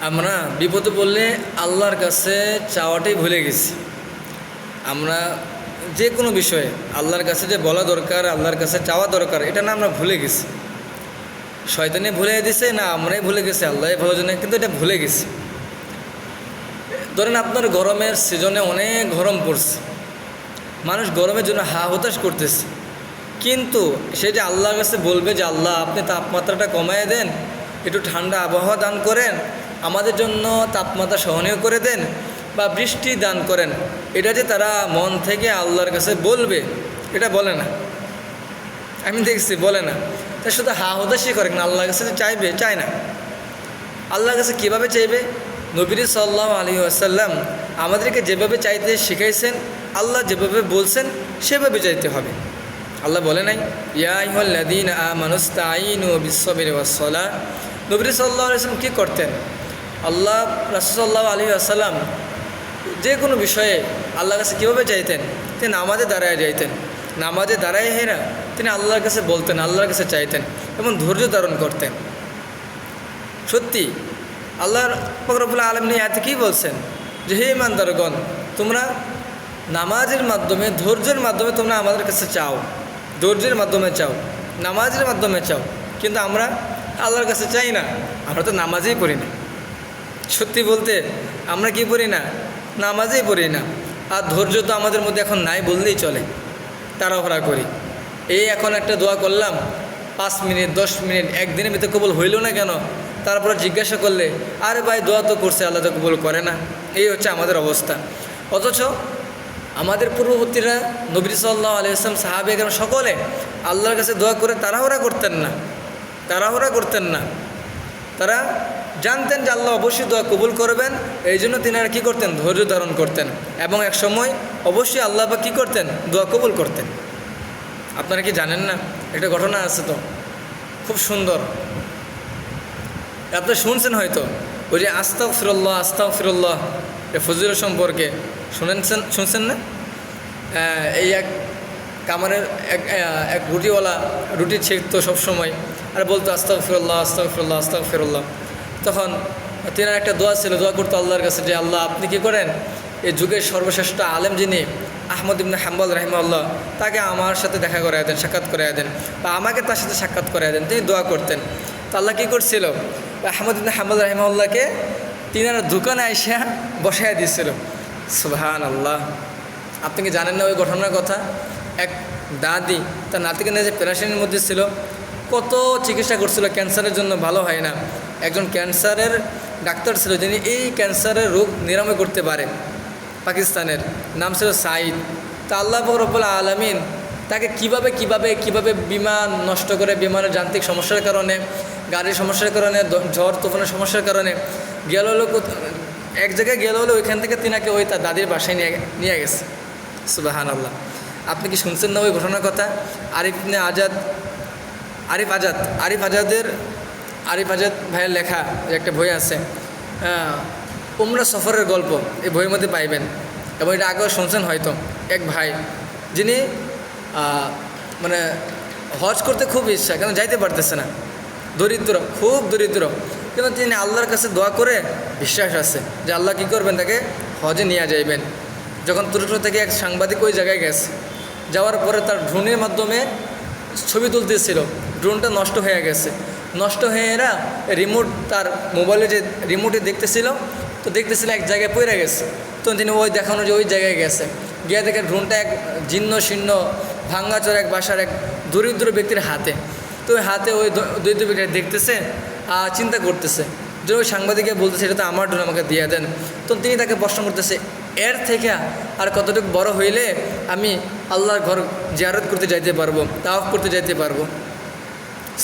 আমরা বিপদে পড়লে আল্লাহর কাছে চাওয়াটাই ভুলে গেছি। আমরা যে কোনো বিষয়ে আল্লাহর কাছে যে বলা দরকার, আল্লাহর কাছে চাওয়া দরকার, এটা না আমরা ভুলে গেছি। শয়তানে ভুলে দিছে, না আমরাই ভুলে গেছি আল্লাহ ভালো জানে, কিন্তু এটা ভুলে গেছি। ধরেন আপনার গরমের সিজনে অনেক গরম পড়ছে। মানুষ গরমের জন্য হা হতাশ করতেছে। কিন্তু সে যে আল্লাহর কাছে বলবে যে, আল্লাহ, আপনি তাপমাত্রাটা কমায় দেন, একটু ঠান্ডা আবহাওয়া দান করেন আমাদের জন্য তাপমাত্রা সহনীয় করে দেন বা বৃষ্টি দান করেন। এটা যে তারা মন থেকে আল্লাহর কাছে বলবে, এটা বলে না। আমি দেখছি, বলে না। তা শুধু হা হতাশই করে না আল্লাহর কাছে চাইবে, চায় না। আল্লাহর কাছে কীভাবে চাইবে? নবীর সাল্লাহ আলী আসাল্লাম আমাদেরকে যেভাবে চাইতে শিখাইছেন, আল্লাহ যেভাবে বলছেন, সেভাবে চাইতে হবে। আল্লাহ বলে নাই ইয়াইহল্লাদিন আ তাইন ও বিশ্ববের ওয়াসলা নবীর সাল্লাহ আলিয়াল্লাম কী করতেন? আল্লাহ রাসুসাল্লাহ আলী আসাল্লাম যে কোনো বিষয়ে আল্লাহর কাছে কীভাবে চাইতেন? তিনি নামাজে দাঁড়ায় যাইতেন। নামাজে দাঁড়ায় হেরা তিনি আল্লাহর কাছে বলতেন, আল্লাহর কাছে চাইতেন এবং ধৈর্য ধারণ করতেন। সত্যি, আল্লাহর ফকরবুল্লাহ আলম নিয়ে এত কী বলছেন? যে হে ইমানদারগণ, তোমরা নামাজের মাধ্যমে, ধৈর্যের মাধ্যমে তোমরা আমাদের কাছে চাও। ধৈর্যের মাধ্যমে চাও, নামাজের মাধ্যমে চাও। কিন্তু আমরা আল্লাহর কাছে চাই না। আমরা তো নামাজেই পড়ি না। সত্যি বলতে আমরা কি পড়ি না? নামাজেই পড়ি না। আর ধৈর্য তো আমাদের মধ্যে এখন নাই বললেই চলে। তাড়াহুড়া করি। এই এখন একটা দোয়া করলাম, পাঁচ মিনিট, দশ মিনিট, একদিনের ভিতরে কবল হইল না কেন? তারপরে জিজ্ঞাসা করলে, আরে ভাই দোয়া তো করছে, আল্লাহ তো কবল করে না। এই হচ্ছে আমাদের অবস্থা। অথচ আমাদের পূর্ববর্তীরা নবী সাল্লাহ আলিয়াল্লাম সাহাবেগের সকলে আল্লাহর কাছে দোয়া করে তাড়াহুড়া করতেন না। তাড়াহুড়া করতেন না। তারা জানতেন যে আল্লাহ অবশ্যই দোয়া কবুল করবেন, এই জন্য তিনারা কী করতেন? ধৈর্য ধারণ করতেন। এবং এক সময় অবশ্যই আল্লাহ বা কী করতেন? দোয়া কবুল করতেন। আপনারা কি জানেন না? একটা ঘটনা আছে তো। খুব সুন্দর। আপনি শুনছেন হয়তো। ওই যে আস্তাক ফিরল্লাহ আস্তাক ফিরল্লাহ এ ফজিল সম্পর্কে। শুনেছেন শুনছেন না? এই এক কামারের এক এক রুটিওয়ালা, রুটি ছেঁকতো সবসময়। আর বলতো আস্তাক ফিরল্লাহ আস্তাক ফিরল্লাহ আস্তাক ফিরল্লাহ তখন তেনার একটা দোয়া ছিল, দোয়া করতো আল্লাহর কাছে যে, আল্লাহ, আপনি কি করেন? এই যুগের সর্বশ্রেষ্ঠ আলেম যিনি আহমদ ইবনে হাম্বল রাহিমাল্লাহ তাকে আমার সাথে দেখা করে দেন, সাক্ষাৎ করে দেন বা আমাকে তার সাথে সাক্ষাৎ করে দেন। তিনি দোয়া করতেন। তো আল্লাহ কী করছিল? আহমদ ইবনে হাম্বল রাহিমাল্লাহকে তিনারা দোকানে আইসা বসাইয়া দিয়েছিল সুবহান আল্লাহ আপনি কি জানেন না ওই ঘটনার কথা? এক দাদি, তার নাতিকে নিয়ে যে প্যারাশানির মধ্যে ছিল, কত চিকিৎসা করছিল, ক্যান্সারের জন্য ভালো হয় না। একজন ক্যান্সারের ডাক্তার ছিল যিনি এই ক্যান্সারের রোগ নিরাময় করতে পারে পাকিস্তানের। নাম ছিল সাইদ তা আল্লাহ রব্বুল আলমিন তাকে কীভাবে কীভাবে কীভাবে বিমান নষ্ট করে বিমানের যান্ত্রিক সমস্যার কারণে, গাড়ির সমস্যার কারণে ঝড়, তুফানের সমস্যার কারণে গেল হলো এক জায়গায় গেল হলো ওইখান থেকে তিনাকে ওই তার দাদির বাসায় নিয়ে নিয়ে গেছে। সুবাহান আল্লাহ আপনি কি শুনছেন না ওই ঘটনার কথা? আরিফ আজাদ আরিফ আজাদ, আরিফ আজাদের আরিফ আজাদ ভাইয়ের লেখা একটা বই আছে উমরা সফরের গল্প, এই বইয়ের মধ্যে পাইবেন। এবং এটা আগেও শুনছেন হয়তো, এক ভাই, যিনি মানে হজ করতে খুব ইচ্ছা কেন যাইতে পারতেছে না। দরিদ্র, খুব দরিদ্র। কিন্তু তিনি আল্লাহর কাছে দোয়া করে বিশ্বাস আছে যে আল্লাহ কী করবেন, তাকে হজে নিয়ে যাইবেন। যখন তুরস্ক থেকে এক সাংবাদিক ওই জায়গায় গেছে, যাওয়ার পরে তার ড্রোনের মাধ্যমে ছবি তুলতেছিল। ড্রোনটা নষ্ট হয়ে গেছে। নষ্ট হয়ে এরা রিমোট তার মোবাইলে যে রিমোটে দেখতেছিল, তো দেখতেছিল এক জায়গায় পড়ে গেছে। তো তিনি ওই দেখানো যে ওই জায়গায় গেছে। গিয়ে দেখে ড্রোনটা এক জীর্ণ শীর্ণ, ভাঙ্গাচোর এক বাসার এক দরিদ্র ব্যক্তির হাতে। তো ওই হাতে ওই দরিদ্র ব্যক্তিটা দেখতেছে আর চিন্তা করতেছে। যে ওই সাংবাদিকে বলতেছে, এটা তো আমার ড্রোন আমাকে দিয়ে দেন। তো তিনি তাকে প্রশ্ন করতেছে, এর থেকে আর কতটুকু বড় হইলে আমি আল্লাহর ঘর জিয়ারত করতে যাইতে পারব, তাওয়াফ করতে যাইতে পারব?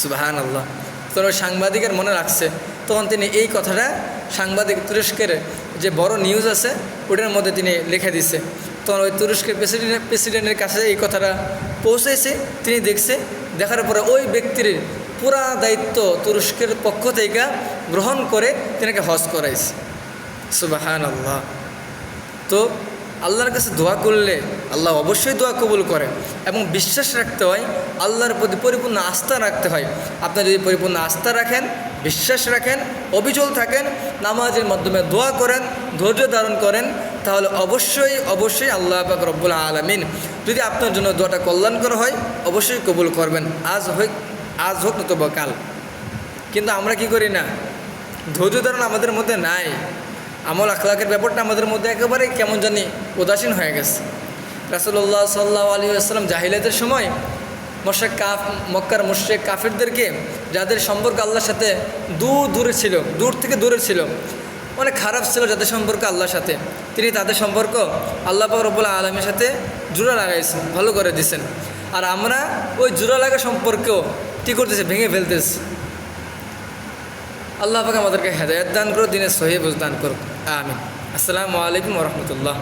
সুবাহান আল্লাহ তখন ওই সাংবাদিকের মনে রাখছে, তখন তিনি এই কথাটা সাংবাদিক তুরস্কের যে বড় নিউজ আছে, ওটার মধ্যে তিনি লিখে দিছে। তখন ওই তুরস্কের প্রেসিডেন্ট প্রেসিডেন্টের কাছে এই কথাটা পৌঁছেছে তিনি দেখছে, দেখার পরে ওই ব্যক্তির পুরা দায়িত্ব তুরস্কের পক্ষ থেকে গ্রহণ করে তিনাকে হজ করাইছে। সুবাহান আল্লাহ তো আল্লাহর কাছে দোয়া করলে আল্লাহ অবশ্যই দোয়া কবুল করে এবং বিশ্বাস রাখতে হয়, আল্লাহর প্রতি পরিপূর্ণ আস্থা রাখতে হয়। আপনার যদি পরিপূর্ণ আস্থা রাখেন, বিশ্বাস রাখেন, অবিচল থাকেন, নামাজের মাধ্যমে দোয়া করেন, ধৈর্য ধারণ করেন, তাহলে অবশ্যই অবশ্যই আল্লাহ পাক রব্বুল আলমিন যদি আপনার জন্য দোয়াটা কল্যাণকর হয়, অবশ্যই কবুল করবেন। আজ হোক আজ হোক নতুবা কাল। কিন্তু আমরা কি করি না? ধৈর্য ধারণ আমাদের মধ্যে নাই। আমল আখলাকের ব্যাপারটা আমাদের মধ্যে একেবারে কেমন জানি উদাসীন হয়ে গেছে। রাসুল্লাহ সাল্লাহ আলী আসসালাম জাহিলাতের সময় মশাক কাফ মক্কার মুশ্রেক কাফেরদেরকে, যাদের সম্পর্ক আল্লাহর সাথে দূর দূরে ছিল, দূর থেকে দূরে ছিল, অনেক খারাপ ছিল যাদের সম্পর্ক আল্লাহর সাথে। তিনি তাদের সম্পর্ক আল্লাহ রব্বুল্লাহ আলমের সাথে জোড়া লাগাইছেন, ভালো করে দিয়েছেন আর আমরা ওই জোড়া লাগা সম্পর্কেও কী করতেছি, ভেঙে ফেলতেছি। আল্লাহ পাক আমাদেরকে হেদায়ত দান করো দিনের সহি দান করো আমিন। আসসালামু আলাইকুম রহমতুল্লাহ।